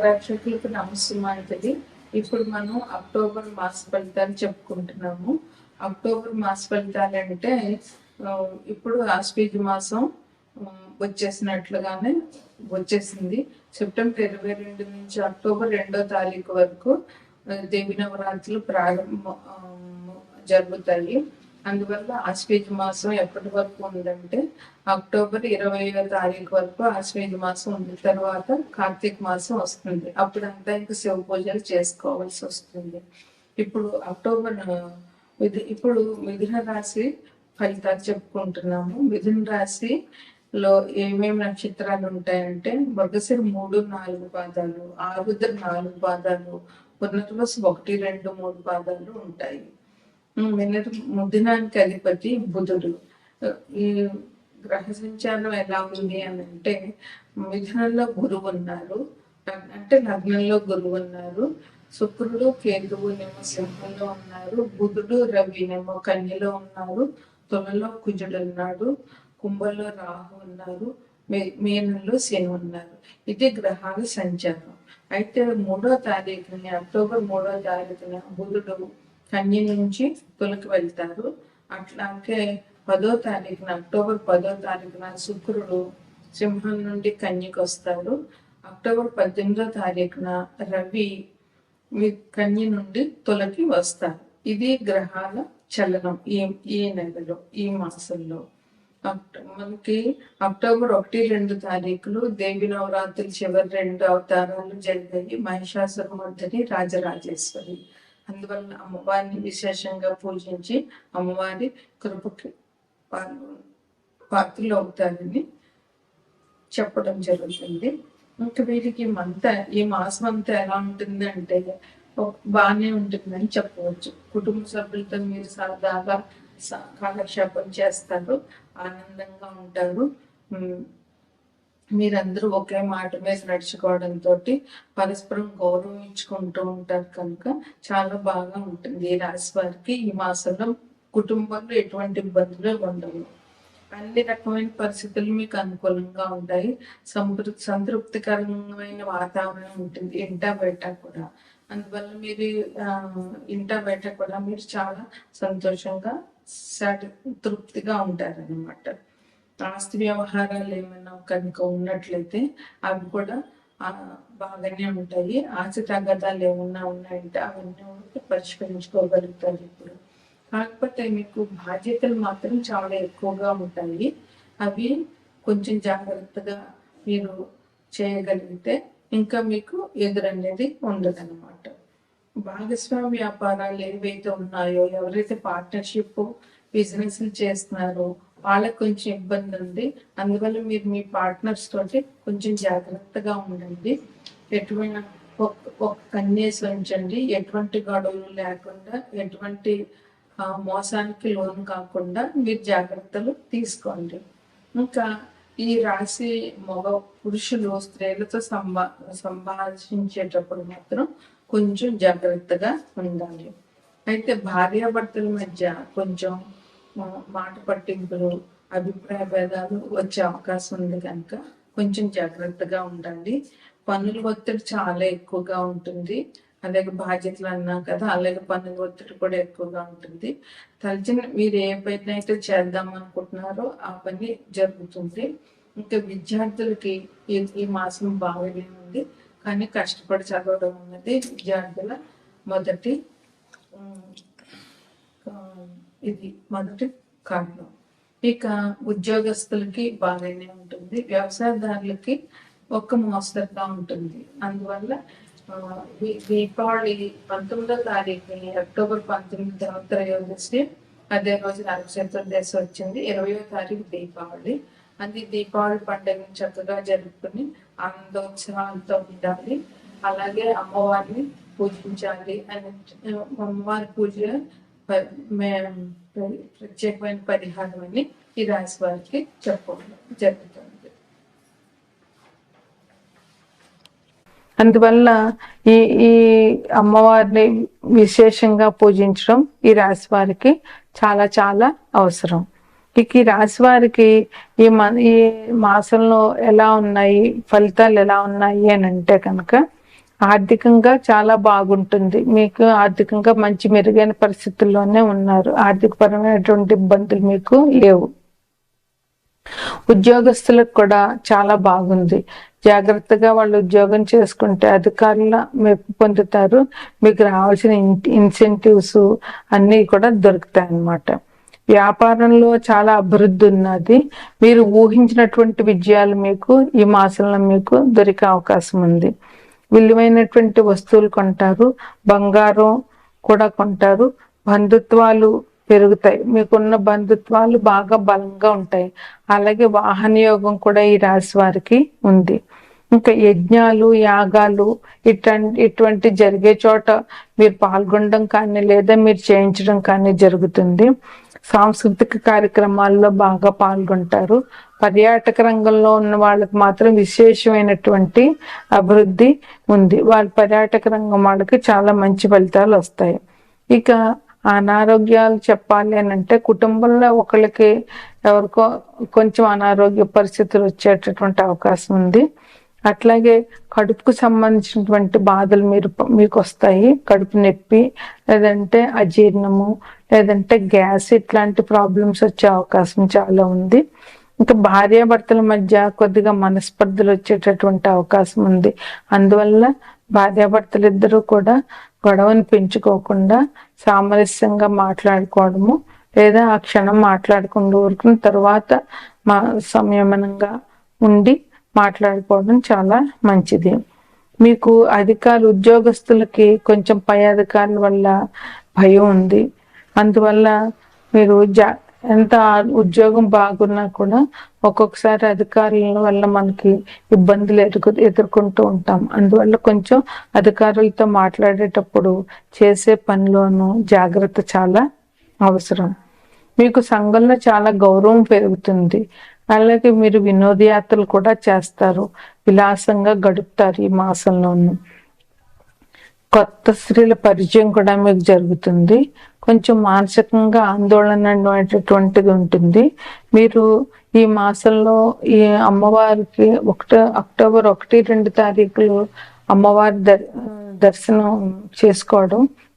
ప్రేక్షకులకు నమస్కారం ఇప్పుడు మనం అక్టోబర్ మాస ఫలితాలు చెప్పుకుంటున్నాము. అక్టోబర్ మాస ఫలితాలు అంటే ఇప్పుడు ఆస్పీజ్ మాసం వచ్చేసినట్లుగానే వచ్చేసింది. సెప్టెంబర్ ఇరవై రెండు నుంచి అక్టోబర్ రెండో తారీఖు వరకు దేవి నవరాత్రులు ప్రారంభం జరుగుతాయి. అందువల్ల ఆశ్వేజ మాసం ఎప్పటి వరకు ఉందంటే అక్టోబర్ ఇరవై తారీఖు వరకు ఆశ్వేజ మాసం ఉంది. తర్వాత కార్తీక మాసం వస్తుంది. అప్పుడు అంతా ఇంకా శివ పూజలు చేసుకోవాల్సి వస్తుంది. ఇప్పుడు అక్టోబర్ ఇప్పుడు మిథున రాశి ఫలితాలు చెప్పుకుంటున్నాము. మిథున రాశిలో ఏమేమి నక్షత్రాలు ఉంటాయంటే మృగశిర మూడు నాలుగు పాదాలు ఆరుద్ర నాలుగు పాదాలు పునర్వసు ఒకటి రెండు మూడు పాదాలు ఉంటాయి. ముద్దినానికి అధిపతి బుధుడు. ఈ గ్రహ సంచారం ఎలా ఉంది అని అంటే మిథునంలో గురువు ఉన్నారు అంటే లగ్నంలో గురువు ఉన్నారు శుక్రుడు కేతువు నేమో సింహంలో ఉన్నారు బుధుడు రవి నేమో కన్యలో ఉన్నారు తులలో కుజుడు ఉన్నాడు కుంభంలో రాహు ఉన్నారు మే- మీనంలో శని ఉన్నారు. ఇది గ్రహాల సంచారం. అయితే మూడో తారీఖుని అక్టోబర్ మూడో తారీఖున బుధుడు కన్య నుంచి తులకి వెళ్తారు. అట్లాగే పదో తారీఖున అక్టోబర్ పదో తారీఖున శుక్రుడు సింహం నుండి కన్యకు వస్తారు అక్టోబర్ పద్దెనిమిదో తారీఖున రవి కన్య నుండి తులకి వస్తారు. ఇది గ్రహాల చలనం ఈ ఈ నెలలో ఈ మాసంలో. మనకి అక్టోబర్ ఒకటి రెండు తారీఖులు దేవి నవరాత్రులు చివరి రెండు అవతారాలు జరిగాయి. మహిషాసురమర్దని రాజరాజేశ్వరి. అందువల్ల అమ్మవారిని విశేషంగా పూజించి అమ్మవారి కృపకి పాత్రలు అవుతారని చెప్పడం జరుగుతుంది. ఇంకా వీరికి మంత ఈ మాసం అంతా ఎలా ఉంటుంది అంటే బాగానే ఉంటుందని చెప్పవచ్చు. కుటుంబ సభ్యులతో మీరు సరదాగా స- కాలక్షేపం చేస్తారు ఆనందంగా ఉంటారు. మీరందరూ ఒకే మాట మీద నడుచుకోవడంతో పరస్పరం గౌరవించుకుంటూ ఉంటారు కనుక చాలా బాగా ఉంటుంది. ఈ రాశి వారికి ఈ మాసంలో కుటుంబంలో ఎటువంటి ఇబ్బందులు ఉండవు. అన్ని రకమైన పరిస్థితులు మీకు అనుకూలంగా ఉంటాయి. సంతృ సంతృప్తికరమైన వాతావరణం ఉంటుంది. ఇంటా బయట కూడా. అందువల్ల మీరు ఇంట ఇంటా బయట కూడా మీరు చాలా సంతోషంగా సాటి తృప్తిగా ఉంటారన్నమాట. ఆస్తి వ్యవహారాలు ఏమైనా కనుక ఉన్నట్లయితే అవి కూడా బాగానే ఉంటాయి. ఆస్తి తగ్గదాలు ఏమన్నా ఉన్నాయంటే అవన్నీ పరిష్కరించుకోగలుగుతారు ఇప్పుడు. కాకపోతే మీకు బాధ్యతలు మాత్రం చాలా ఎక్కువగా ఉంటాయి. అవి కొంచెం జాగ్రత్తగా మీరు చేయగలిగితే ఇంకా మీకు ఎదురనేది ఉండదన్నమాట. భాగస్వామి వ్యాపారాలు ఏవైతే ఉన్నాయో ఎవరైతే పార్ట్నర్షిప్ బిజినెస్ చేస్తున్నారో వాళ్ళకి కొంచెం ఇబ్బంది ఉంది. అందువల్ల మీరు మీ పార్ట్నర్స్ తోటి కొంచెం జాగ్రత్తగా ఉండండి. ఎటువంటి ఒక ఒక కన్యేసి ఉంచండి. ఎటువంటి గొడవలు లేకుండా ఎటువంటి మోసానికి లోన్ కాకుండా మీరు జాగ్రత్తలు తీసుకోండి. ఇంకా ఈ రాశి మగ పురుషులు స్త్రీలతో సంభా సంభాషించేటప్పుడు మాత్రం కొంచెం జాగ్రత్తగా ఉండాలి. అయితే భార్యాభర్తల మధ్య కొంచెం మాట పట్టింపులు అభిప్రాయ భేదాలు వచ్చే అవకాశం ఉంది కనుక కొంచెం జాగ్రత్తగా ఉండండి. పనుల ఒత్తిడి చాలా ఎక్కువగా ఉంటుంది. అలాగే బాధ్యతలు అన్నా కదా అలాగే పనుల ఒత్తిడి కూడా ఎక్కువగా ఉంటుంది. తలచిన మీరు ఏ పని అయితే చేద్దాం అనుకుంటున్నారో ఆ పని జరుగుతుంది. ఇంకా విద్యార్థులకి ఈ మాసం బాగానే ఉంది కానీ కష్టపడి చదవడం అనేది విద్యార్థుల మొదటి ఇది మొదటి కారణం. ఇక ఉద్యోగస్తులకి బాగానే ఉంటుంది. వ్యవసాయదారులకి ఒక్క మోస్తరుగా ఉంటుంది. అందువల్ల దీపావళి పంతొమ్మిదో తారీఖుని అక్టోబర్ పంతొమ్మిదవ త్రయోదశి అదే రోజు నరక దశ వచ్చింది. ఇరవయో తారీఖు దీపావళి. అది దీపావళి పండుగను చక్కగా జరుపుకుని ఆనందోత్సవాలతో ఉండాలి. అలాగే అమ్మవారిని పూజించాలి అని అమ్మవారి పూజ ప్రత్యేకమైన పరిహారం అని ఈ రాశి వారికి చెప్పడం జరుగుతుంది. అందువల్ల ఈ ఈ అమ్మవారిని విశేషంగా పూజించడం ఈ రాశి వారికి చాలా చాలా అవసరం. ఇక ఈ రాశి వారికి ఈ మన ఈ మాసంలో ఎలా ఉన్నాయి ఫలితాలు ఎలా ఉన్నాయి అని అంటే కనుక ఆర్థికంగా చాలా బాగుంటుంది. మీకు ఆర్థికంగా మంచి మెరుగైన పరిస్థితుల్లోనే ఉన్నారు. ఆర్థిక పరమైనటువంటి ఇబ్బందులు మీకు లేవు. ఉద్యోగస్తులకు కూడా చాలా బాగుంది. జాగ్రత్తగా వాళ్ళు ఉద్యోగం చేసుకుంటే అధికారుల మెప్పు పొందుతారు. మీకు రావాల్సిన ఇన్సెంటివ్స్ అన్నీ కూడా దొరుకుతాయి అన్నమాట వ్యాపారంలో చాలా అభివృద్ధి ఉన్నది. మీరు ఊహించినటువంటి విజయాలు మీకు ఈ మాసంలో మీకు దొరికే అవకాశం ఉంది. విలువైనటువంటి వస్తువులు కొంటారు బంగారం కూడా కొంటారు. బంధుత్వాలు పెరుగుతాయి. మీకున్న బంధుత్వాలు బాగా బలంగా ఉంటాయి. అలాగే వాహన యోగం కూడా ఈ రాశి వారికి ఉంది. ఇంకా యజ్ఞాలు యాగాలు ఇటువంటి ఇటువంటి జరిగే చోట మీరు పాల్గొనడం కానీ లేదా మీరు చేయించడం కానీ జరుగుతుంది. సాంస్కృతిక కార్యక్రమాల్లో బాగా పాల్గొంటారు. పర్యాటక రంగంలో ఉన్న వాళ్ళకి మాత్రం విశేషమైనటువంటి అభివృద్ధి ఉంది. వాళ్ళ పర్యాటక రంగం వాళ్ళకి చాలా మంచి ఫలితాలు వస్తాయి. ఇక అనారోగ్యాలు చెప్పాలి అని అంటే కుటుంబంలో ఒకళ్ళకి ఎవరికో కొంచెం అనారోగ్య పరిస్థితులు వచ్చేటటువంటి అవకాశం ఉంది. అట్లాగే కడుపుకు సంబంధించినటువంటి బాధలు మీరు మీకు వస్తాయి. కడుపు నొప్పి లేదంటే అజీర్ణము లేదంటే గ్యాస్ ఇట్లాంటి ప్రాబ్లమ్స్ వచ్చే అవకాశం చాలా ఉంది. ఇంకా భార్యాభర్తల మధ్య కొద్దిగా మనస్పర్ధలు వచ్చేటటువంటి అవకాశం ఉంది. అందువల్ల భార్యాభర్తలు ఇద్దరూ కూడా గొడవను పెంచుకోకుండా సామరస్యంగా మాట్లాడుకోవడము లేదా ఆ క్షణం మాట్లాడకుండా ఊరుకున్న తర్వాత మా సంయమనంగా ఉండి మాట్లాడుకోవడం చాలా మంచిది. మీకు అధికారులు ఉద్యోగస్తులకి కొంచెం పై అధికారుల వల్ల భయం ఉంది. అందువల్ల మీరు జా ఎంత ఉద్యోగం బాగున్నా కూడా ఒక్కొక్కసారి అధికారుల వల్ల మనకి ఇబ్బందులు ఎదుర్కొ ఎదుర్కొంటూ ఉంటాం. అందువల్ల కొంచెం అధికారులతో మాట్లాడేటప్పుడు చేసే పనిలోనూ జాగ్రత్త చాలా అవసరం. మీకు సంఘంలో చాలా గౌరవం పెరుగుతుంది. అలాగే మీరు వినోదయాత్రలు కూడా చేస్తారు. విలాసంగా గడుపుతారు ఈ మాసంలోనూ. కొత్త స్త్రీల పరిచయం కూడా మీకు జరుగుతుంది. కొంచెం మానసికంగా ఆందోళన అనేటటువంటిది ఉంటుంది. మీరు ఈ మాసంలో ఈ అమ్మవారికి ఒకటి అక్టోబర్ ఒకటి రెండు తారీఖులు అమ్మవారి దర్శనం చేసుకోవడం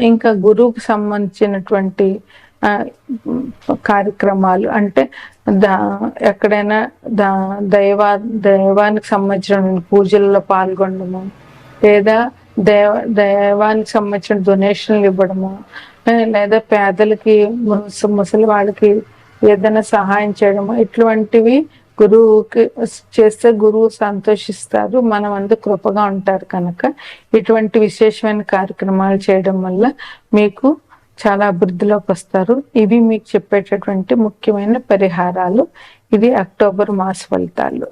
ఇంకా గురువుకు సంబంధించినటువంటి కార్యక్రమాలు అంటే దా ఎక్కడైనా దా దైవా దైవానికి సంబంధించిన పూజల్లో పాల్గొనడము లేదా దైవ దైవానికి సంబంధించిన డొనేషన్లు ఇవ్వడము లేదా పేదలకి ముసలి వాళ్ళకి ఏదైనా సహాయం చేయడము ఇటువంటివి గురువుకి చేస్తే గురువు సంతోషిస్తారు మనం అందు కృపగా ఉంటారు కనుక. ఇటువంటి విశేషమైన కార్యక్రమాలు చేయడం వల్ల మీకు చాలా అభివృద్ధిలోకి వస్తారు. ఇవి మీకు చెప్పేటటువంటి ముఖ్యమైన పరిహారాలు. ఇది అక్టోబర్ మాస ఫలితాలు.